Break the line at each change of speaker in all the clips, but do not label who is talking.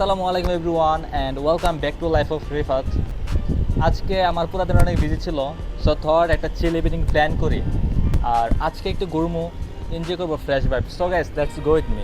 আসসালামু আলাইকুম everyone and welcome back to life of Rifat আজকে আমার পুরো দিন অনেক বিজি ছিল সো থট একটা চিল ইভিনিং প্ল্যান করি। আর আজকে একটু গুরমু এনজয় করব fresh vibe so guys let's go with me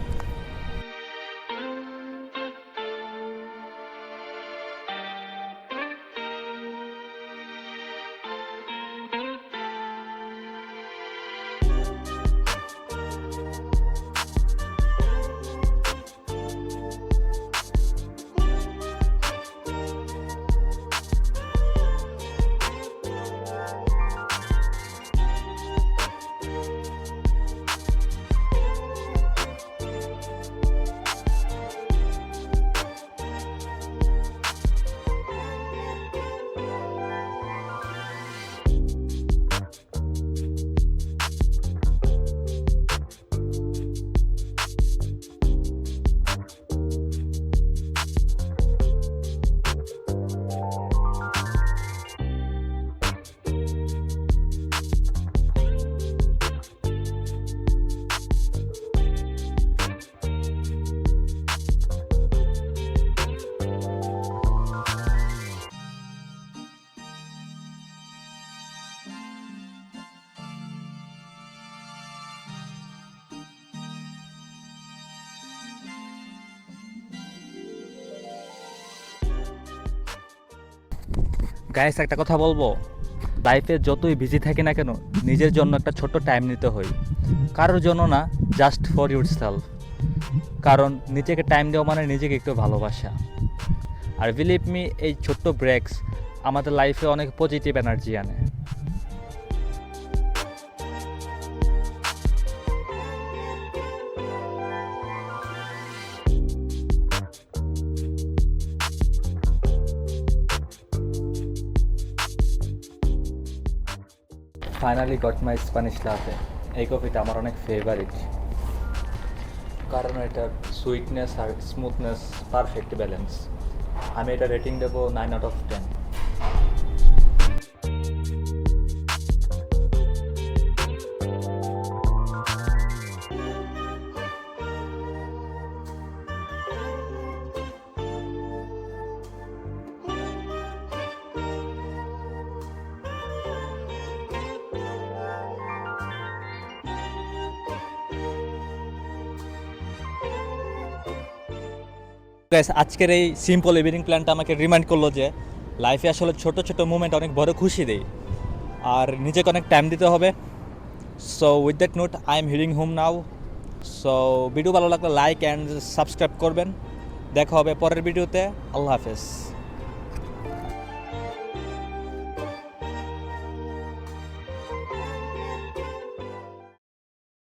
guys একটা কথা বলব। লাইফে যতই বিজি থাকি না কেন, নিজের জন্য একটা ছোট্ট টাইম নিতে হয়। কারোর জন্য না জাস্ট ফর ইউর সেলফ কারণ নিজেকে টাইম দেওয়া মানে নিজেকে একটু ভালোবাসা। আর বিলিভ মি এই ছোট্ট ব্রেক্স আমাদের লাইফে অনেক পজিটিভ এনার্জি আনে। Finally got my Spanish latte এই কফিটা আমার অনেক ফেভারিট কারণ এটার সুইটনেস আর স্মুথনেস পারফেক্ট ব্যালেন্স আমি এটা রেটিং দেবো nine out of ten guys আজকের এই সিম্পল ইভিনিং প্ল্যানটা আমাকে রিমাইন্ড করল যে লাইফে আসলে ছোট ছোট মুমেন্ট অনেক বড় খুশি দেয় আর নিজেকে অনেক টাইম দিতে হবে। So with that note I am heading home now so video ভালো লাগলে লাইক অ্যান্ড সাবস্ক্রাইব করবেন। দেখা হবে পরের ভিডিওতে আল্লাহ হাফেজ।